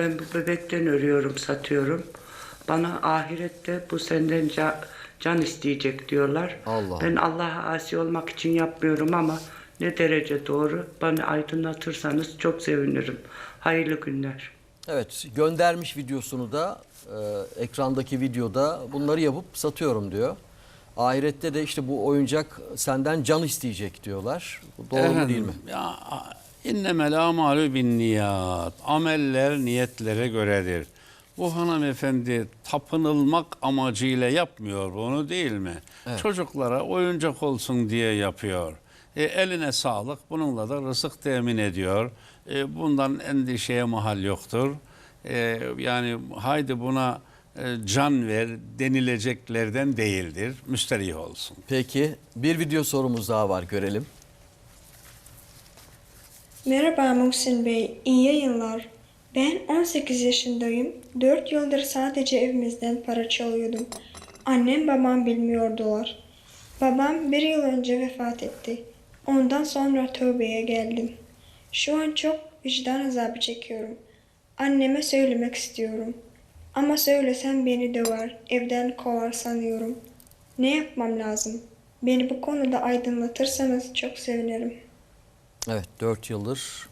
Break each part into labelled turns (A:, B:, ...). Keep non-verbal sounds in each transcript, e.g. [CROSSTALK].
A: ben bu bebekten örüyorum, satıyorum. Bana ahirette bu senden ca- can isteyecek diyorlar.
B: Allah.
A: Ben Allah'a asi olmak için yapmıyorum ama ne derece doğru bana aydınlatırsanız çok sevinirim. Hayırlı günler.
B: Evet göndermiş videosunu da e, ekrandaki videoda bunları yapıp satıyorum diyor. Ahirette de işte bu oyuncak senden can isteyecek diyorlar. Bu doğru mu değil mi?
C: Ya, innemel amalu bin niyat. Ameller niyetlere göredir. Bu hanımefendi tapınılmak amacıyla yapmıyor bunu değil mi? Çocuklara oyuncak olsun diye yapıyor. E, eline sağlık. Bununla da rızık temin ediyor. E, bundan endişeye mahal yoktur. E, yani haydi buna e, can ver denileceklerden değildir. Müsterih olsun.
B: Peki bir video sorumuz daha var görelim.
D: Merhaba Muhsin Bey, iyi yayınlar. Ben 18 yaşındayım. 4 yıldır sadece evimizden para çalıyordum. Annem babam bilmiyordular. Babam bir yıl önce vefat etti. Ondan sonra tövbeye geldim. Şu an çok vicdan azabı çekiyorum. Anneme söylemek istiyorum. Ama söylesem beni döver, evden kovar sanıyorum. Ne yapmam lazım? Beni bu konuda aydınlatırsanız çok sevinirim.
B: Evet 4 yıldır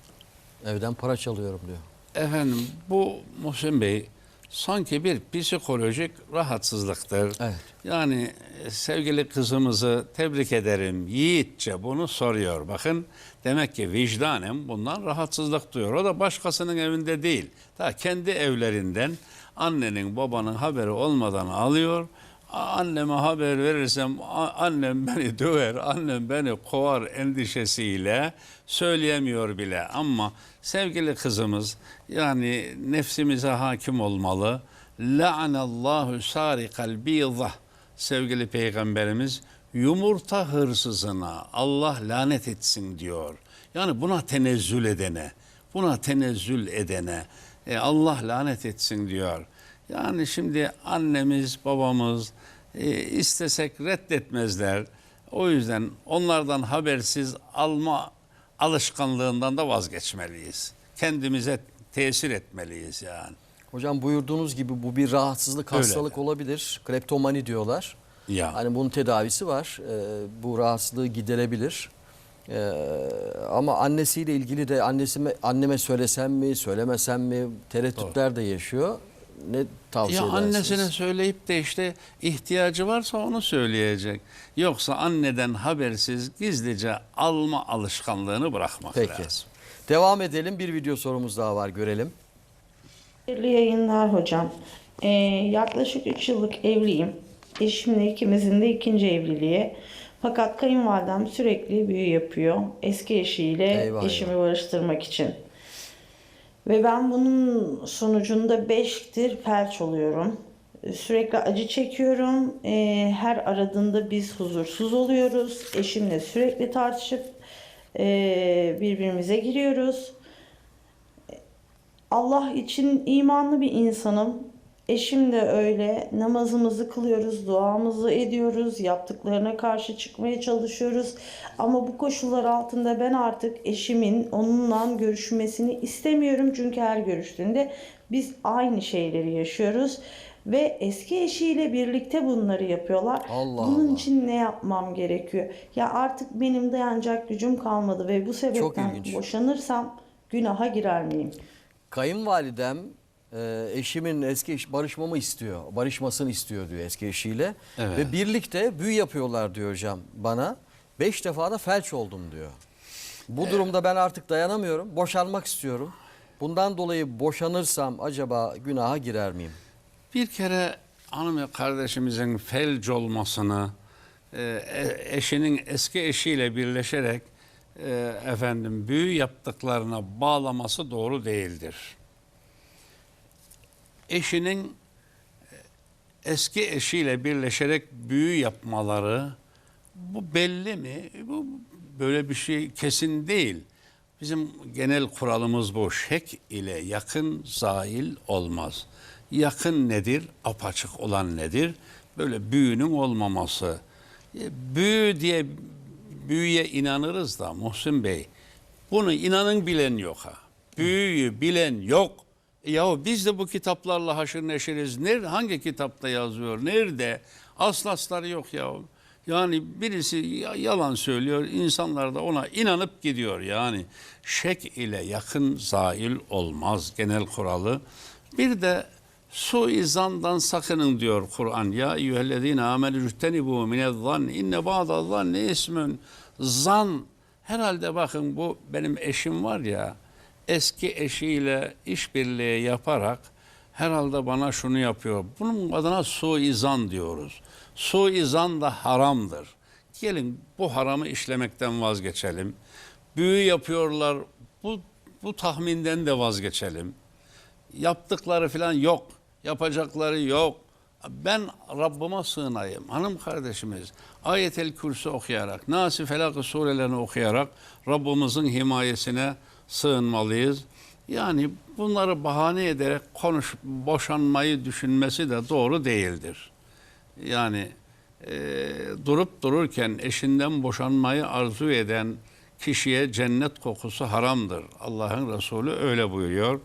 B: evden para çalıyorum diyor.
C: Efendim bu Muhsin Bey sanki bir psikolojik rahatsızlıktır.
B: Evet.
C: Yani e, sevgili kızımızı tebrik ederim. Yiğitçe bunu soruyor. Bakın demek ki vicdanen bundan rahatsızlık duyuyor. O da başkasının evinde değil. Ta kendi evlerinden annenin babanın haberi olmadan alıyor. Anneme haber verirsem annem beni [LAUGHS] döver, annem beni kovar endişesiyle söyleyemiyor bile. Ama sevgili kızımız yani nefsimize hakim olmalı. La'anallahu sarikal biydah sevgili peygamberimiz yumurta hırsızına Allah lanet etsin diyor. Yani buna tenezzül edene, buna tenezzül edene e, Allah lanet etsin diyor. Yani şimdi annemiz, babamız e, istesek reddetmezler. O yüzden onlardan habersiz alma alışkanlığından da vazgeçmeliyiz. Kendimize tesir etmeliyiz yani.
B: Hocam buyurduğunuz gibi bu bir rahatsızlık,
C: Öyle.
B: hastalık olabilir. Kleptomani diyorlar.
C: Ya.
B: Hani bunun tedavisi var. Ee, bu rahatsızlığı giderebilir. Ee, ama annesiyle ilgili de annesime anneme söylesem mi, söylemesem mi tereddütler de yaşıyor. Ne tavsiye
C: Ya
B: edersiniz?
C: annesine söyleyip de işte ihtiyacı varsa onu söyleyecek. Yoksa anneden habersiz gizlice alma alışkanlığını bırakmak
B: Peki.
C: lazım.
B: Devam edelim. Bir video sorumuz daha var. Görelim.
E: Hayırlı yayınlar hocam. Ee, yaklaşık 3 yıllık evliyim. Eşimle ikimizin de ikinci evliliği. Fakat kayınvalidem sürekli büyü yapıyor. Eski eşiyle
B: Eyvah
E: eşimi
B: eyvah.
E: barıştırmak için. Ve ben bunun sonucunda 5'tir felç oluyorum. Sürekli acı çekiyorum. Ee, her aradığında biz huzursuz oluyoruz. Eşimle sürekli tartışıp ee, birbirimize giriyoruz. Allah için imanlı bir insanım. Eşim de öyle. Namazımızı kılıyoruz, duamızı ediyoruz, yaptıklarına karşı çıkmaya çalışıyoruz. Ama bu koşullar altında ben artık eşimin onunla görüşmesini istemiyorum. Çünkü her görüştüğünde biz aynı şeyleri yaşıyoruz. Ve eski eşiyle birlikte bunları yapıyorlar.
B: Allah
E: Bunun
B: Allah.
E: için ne yapmam gerekiyor? Ya artık benim dayanacak gücüm kalmadı ve bu sebepten boşanırsam günaha girer miyim?
B: Kayınvalidem e, eşimin eski eş barışmamı istiyor. Barışmasını istiyor diyor eski eşiyle.
C: Evet.
B: Ve birlikte büyü yapıyorlar diyor hocam bana. Beş defa da felç oldum diyor. Bu durumda ben artık dayanamıyorum. Boşanmak istiyorum. Bundan dolayı boşanırsam acaba günaha girer miyim?
C: Bir kere hanım kardeşimizin felç olmasını e, e, eşinin eski eşiyle birleşerek e, efendim büyü yaptıklarına bağlaması doğru değildir. Eşinin e, eski eşiyle birleşerek büyü yapmaları bu belli mi? Bu böyle bir şey kesin değil. Bizim genel kuralımız bu. Şek ile yakın zail olmaz. Yakın nedir? Apaçık olan nedir? Böyle büyünün olmaması. E, Büyü diye büyüye inanırız da Muhsin Bey. Bunu inanın bilen yok ha. Büyüyü bilen yok. Yahu biz de bu kitaplarla haşır neşiriz. Nerede, hangi kitapta yazıyor? Nerede? Aslasları yok ya. Yani birisi ya- yalan söylüyor. insanlar da ona inanıp gidiyor. Yani şek ile yakın zail olmaz genel kuralı. Bir de suizandan sakının diyor Kur'an. Ya eyyühellezine amenü rüttenibu minezzan inne ba'da zanni ismün. Zan herhalde bakın bu benim eşim var ya eski eşiyle işbirliği yaparak herhalde bana şunu yapıyor. Bunun adına suizan diyoruz. Suizan da haramdır. Gelin bu haramı işlemekten vazgeçelim. Büyü yapıyorlar. Bu bu tahminden de vazgeçelim. Yaptıkları falan yok. Yapacakları yok. Ben Rabbime sığınayım. Hanım kardeşimiz ayetel kürsü okuyarak, Nas-ı Felak surelerini okuyarak Rabbimizin himayesine sığınmalıyız. Yani bunları bahane ederek konuş, boşanmayı düşünmesi de doğru değildir. Yani e, durup dururken eşinden boşanmayı arzu eden kişiye cennet kokusu haramdır. Allah'ın Resulü öyle buyuruyor.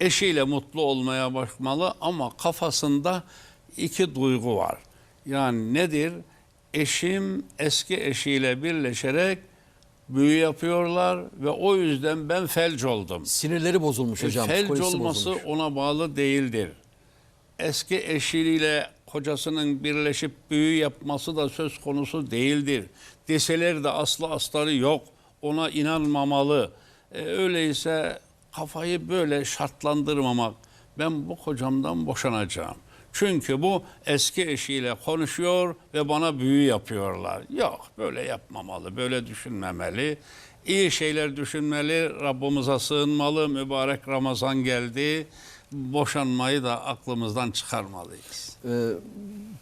C: Eşiyle mutlu olmaya bakmalı ama kafasında iki duygu var. Yani nedir? Eşim eski eşiyle birleşerek büyü yapıyorlar ve o yüzden ben felç oldum.
B: Sinirleri bozulmuş hocam.
C: Felç
B: psikolojisi
C: olması
B: bozulmuş.
C: ona bağlı değildir. Eski eşiyle kocasının birleşip büyü yapması da söz konusu değildir. Deseler de aslı astarı yok. Ona inanmamalı. E, öyleyse kafayı böyle şartlandırmamak. Ben bu kocamdan boşanacağım. Çünkü bu eski eşiyle konuşuyor ve bana büyü yapıyorlar. Yok böyle yapmamalı, böyle düşünmemeli. İyi şeyler düşünmeli, Rabbimize sığınmalı. Mübarek Ramazan geldi. Boşanmayı da aklımızdan çıkarmalıyız.
B: Ee,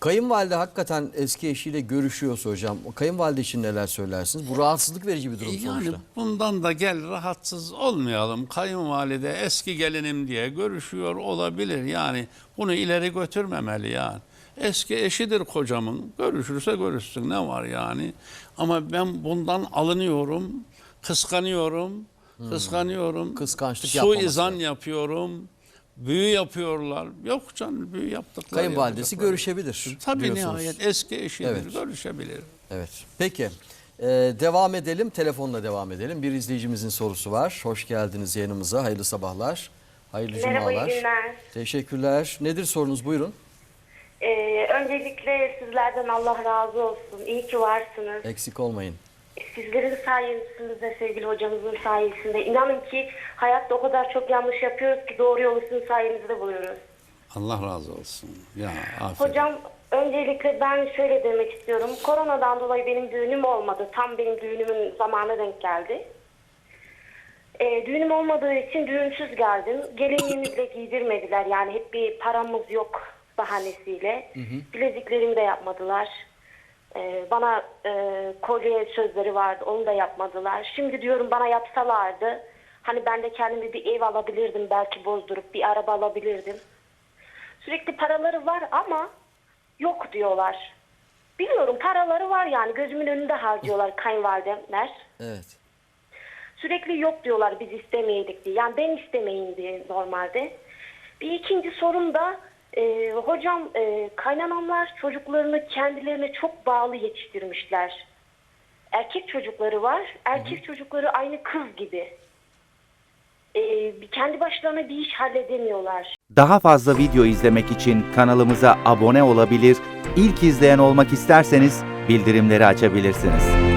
B: kayınvalide hakikaten eski eşiyle görüşüyorsa hocam, kayınvalide için neler söylersiniz? Bu rahatsızlık verici bir durum
C: Yani
B: sonuçta.
C: bundan da gel rahatsız olmayalım. Kayınvalide eski gelinim diye görüşüyor olabilir. Yani bunu ileri götürmemeli yani. Eski eşidir kocamın. Görüşürse görüşsün ne var yani. Ama ben bundan alınıyorum, kıskanıyorum, kıskanıyorum.
B: Kıskançlık yapmaması
C: Suizan yapıyorum. Büyü yapıyorlar. Yok canım büyü yaptıkları.
B: Kayınvalidesi
C: yapacakları.
B: görüşebilir.
C: Tabii
B: diyorsunuz.
C: nihayet eski eşidir.
B: Evet.
C: Görüşebilir.
B: Evet. Peki. Ee, devam edelim. Telefonla devam edelim. Bir izleyicimizin sorusu var. Hoş geldiniz yayınımıza. Hayırlı sabahlar. Hayırlı
F: Merhaba,
B: cumalar.
F: günler.
B: Teşekkürler. Nedir sorunuz? Buyurun.
F: Ee, öncelikle sizlerden Allah razı olsun. İyi ki varsınız.
B: Eksik olmayın.
F: Sizlerin sayenizde sevgili hocamızın sayesinde. İnanın ki hayatta o kadar çok yanlış yapıyoruz ki doğru yolu sizin sayenizde buluyoruz.
C: Allah razı olsun. Ya aferin.
F: Hocam öncelikle ben şöyle demek istiyorum. Koronadan dolayı benim düğünüm olmadı. Tam benim düğünümün zamanı denk geldi. Ee, düğünüm olmadığı için düğünsüz geldim. Gelinliğimizle giydirmediler. Yani hep bir paramız yok bahanesiyle. Bileziklerimi de yapmadılar. Ee, bana e, kolye sözleri vardı. Onu da yapmadılar. Şimdi diyorum bana yapsalardı. Hani ben de kendime bir ev alabilirdim. Belki bozdurup bir araba alabilirdim. Sürekli paraları var ama yok diyorlar. Biliyorum paraları var yani gözümün önünde harcıyorlar kayınvalidemler.
B: Evet.
F: Sürekli yok diyorlar biz istemeydik diye. Yani ben istemeyin diye normalde. Bir ikinci sorum da e, hocam e, kaynanamlar çocuklarını kendilerine çok bağlı yetiştirmişler. Erkek çocukları var. Erkek çocukları aynı kız gibi. E, bir kendi başlarına bir iş halledemiyorlar.
G: Daha fazla video izlemek için kanalımıza abone olabilir, ilk izleyen olmak isterseniz bildirimleri açabilirsiniz.